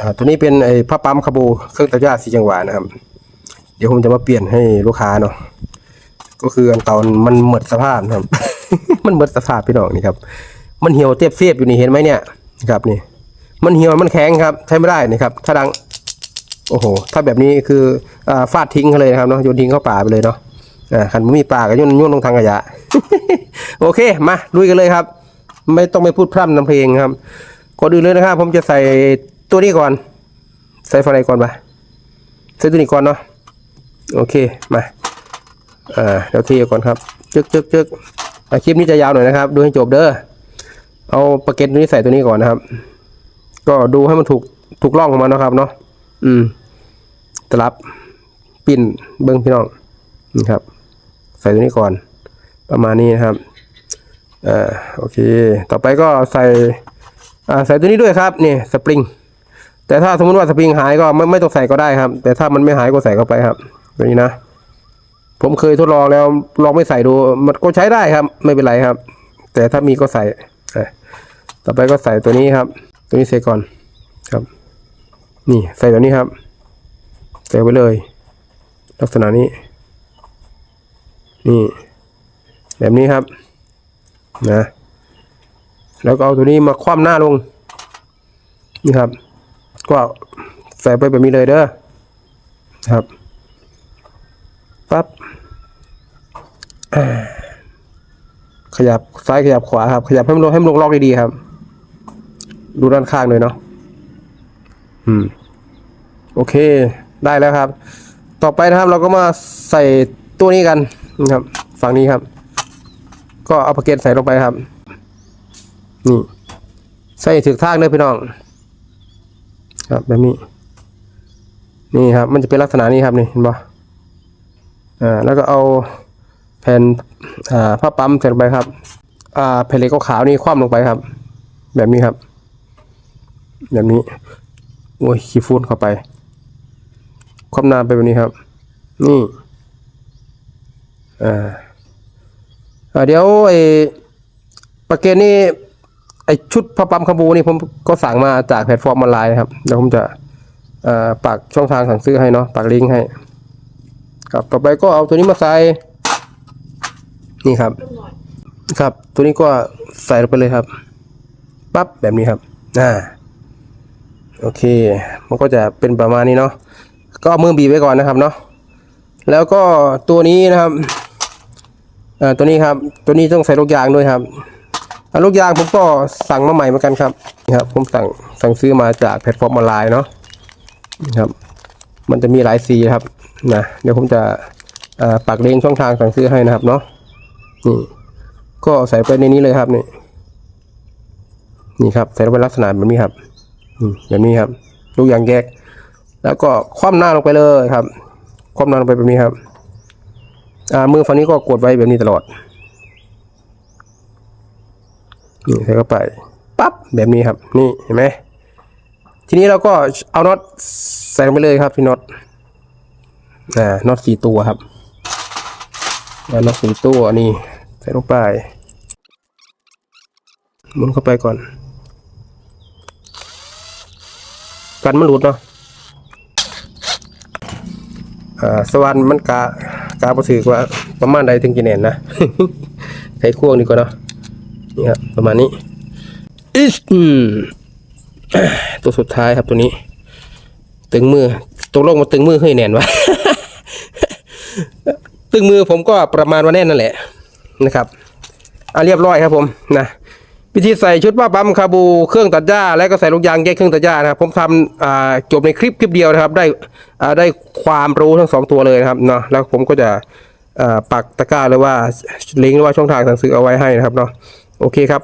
อ่าตัวนี้เป็นไอ้ผ้าปั๊มคาบูเครื่องตัดหญ้าสีจังหวะนะครับ เดี๋ยวผมจะมาเปลี่ยนให้ลูกค้าเนาะก็คืออันเก่ามันหมดสภาพนะครับ มันหมดสภาพพี่น้องนี่ครับ มันเหี่ยวเตียบเสียบอยู่นี่เห็นไหมเนี่ยครับนี่ มันเหี่ยวมันแข็งครับ ใช้ไม่ได้นี่ครับ ถ้าดัง โอ้โห ถ้าแบบนี้คืออ่าฟาดทิ้งเขาเลยนะครับเนาะโยนทิ้งเข้าป่าไปเลยเนาะอ่าคันบ่มีป่าก็โยนโยนลงทางขยะ โอเคมาลุยกันเลยครับ ไม่ต้องไปพูดพร่ำนำเพลงครับก่อนอื่นเลยนะครับ ผมจะใส่ ตัวนี้ก่อนใส่ฟอไรก่อนปะใส่ตัวนี้ก่อนเนาะโอเคมาอ่าเดี๋ยวเทีก่อนครับจึกจึกจึกคลิปนี้จะยาวหน่อยนะครับ ดูให้จบเด้อเอาปากเก็ตตัวนี้ใส่ตัวนี้ก่อนนะครับ ก็ดูให้มันถูกถูกล่องของมันนะครับเนาะอืมตลับปิ้นเบิ้งพี่น้องนี่ครับ ใส่ตัวนี้ก่อน ประมาณนี้นะครับอ่าโอเค ต่อไปก็ใส่อ่าใส่ตัวนี้ด้วยครับนี่สปริง แต่ถ้าสมมติว่าสปริงหายก็ไม่ไม่ต้องใส่ก็ได้ครับ แต่ถ้ามันไม่หายก็ใส่เข้าไปครับตัวนี้นะผมเคยทดลองแล้วลองไม่ใส่ดู มันก็ใช้ได้ครับ ไม่เป็นไรครับ แต่ถ้ามีก็ใส่ต่อไปก็ใส่ตัวนี้ครับ ตัวนี้ใส่ก่อนครับ นี่ใส่แบบนี้ครับใส่ไว้เลย ลักษณะนี้ นี่ แบบนี้ครับนะแล้วก็เอาตัวนี้มาคว่ำหน้าลง นี่ครับ ก็ใส่ไปแบบนี้เลยเด้อครับปั๊บขยับซ้ายขยับขวาครับ ขยับให้มันลงให้มันลงล็อกดีๆครับ ดูด้านข้างเลยเนาะอืม โอเค ได้แล้วครับ ต่อไปนะครับเราก็มาใส่ตัวนี้กันนะครับ ฝั่งนี้ครับ ก็เอาปากเกตใส่ลงไปครับ นี่ ใส่ถึกทางเลยพี่น้อง ครับแบบนี้ นี่ครับ มันจะเป็นลักษณะนี้ครับนี่เห็นปะอ่าแล้วก็เอาแผ่นอ่าผ้าปั๊มใส่ลงไปครับ อ่าแผ่นเหล็กขาวนี่คว่ำลงไปครับ แบบนี้ครับ แบบนี้โอ้ยขี้ฟุ้นเข้าไป คว่ำหน้าไปแบบนี้ครับ นี่อ่าอ่าเดี๋ยวไอ้ปากเกนนี่ ไอชุดพระปั๊มคาบูนี่ผมก็สั่งมาจากแพลตฟอร์มออนไลน์นะครับเดี๋ยวผมจะปักช่องทางสั่งซื้อให้เนาะปักลิงก์ให้ครับต่อไปก็เอาตัวนี้มาใส่นี่ครับ ครับ ตัวนี้ก็ใส่ลงไปเลยครับปั๊บแบบนี้ครับอ่าโอเค มันก็จะเป็นประมาณนี้เนาะก็เอามือบีบไว้ก่อนนะครับเนาะแล้วก็ตัวนี้นะครับอ่อตัวนี้ครับ ตัวนี้ต้องใส่ลูกยางด้วยครับ ลูกยางผมก็สั่งมาใหม่เหมือนกันครับนี่ครับ ผมสั่งสั่งซื้อมาจากแพลตฟอร์มออนไลน์เนาะนี่ครับ มันจะมีหลายสีครับนะเดี๋ยวผมจะปักเลงช่องทางสั่งซื้อให้นะครับเนาะนี่ก็ใส่ไปในนี้เลยครับนี่นี่ครับใส่ลงไปลักษณะแบบนี้ครับอแบบนี้ครับลูกยางแยก แล้วก็คว่ำหน้าลงไปเลยครับ คว่ำหน้าลงไปแบบนี้ครับอ่ามือฝั่งนี้ก็กดไว้แบบนี้ตลอด นี่ใส่เข้าไปปั๊บแบบนี้ครับ นี่เห็นไหมทีนี้เราก็เอาน็อตใส่ลงไปเลยครับพี่น็อตอ่าน็อตสี่ตัวครับน็อตสี่ตัวนี่ใส่ลงไปหมุนเข้าไปก่อน กันมันหลุดเนาะอ่าสวรรค์มันกากาประถือว่าประมาณใดถึงกี่แนนนะ ไขควงดีกว่าเนาะ นี่ครับประมาณนี้อิสตัวสุดท้ายครับตัวนี้ ตึงมือตัวลงมาตึงมือให้แน่นวะตึงมือผมก็ประมาณว่าแน่นนั่นแหละนะครับอะเรียบร้อยครับผมนะวิธีใส่ชุดว่าปั๊มคาบูเครื่องตัดหญ้า และก็ใส่ลูกยางแยกเครื่องตัดหญ้านะครับผมทำจบในคลิปคลิปเดียวนะครับ ได้ได้ความรู้ทั้งสองตัวเลยนะครับเนาะแล้วผมก็จะปักตะกร้าหรือว่าลิงก์หรือว่าช่องทางสั่งซื้อเอาไว้ให้นะครับเนาะ โอเคครับ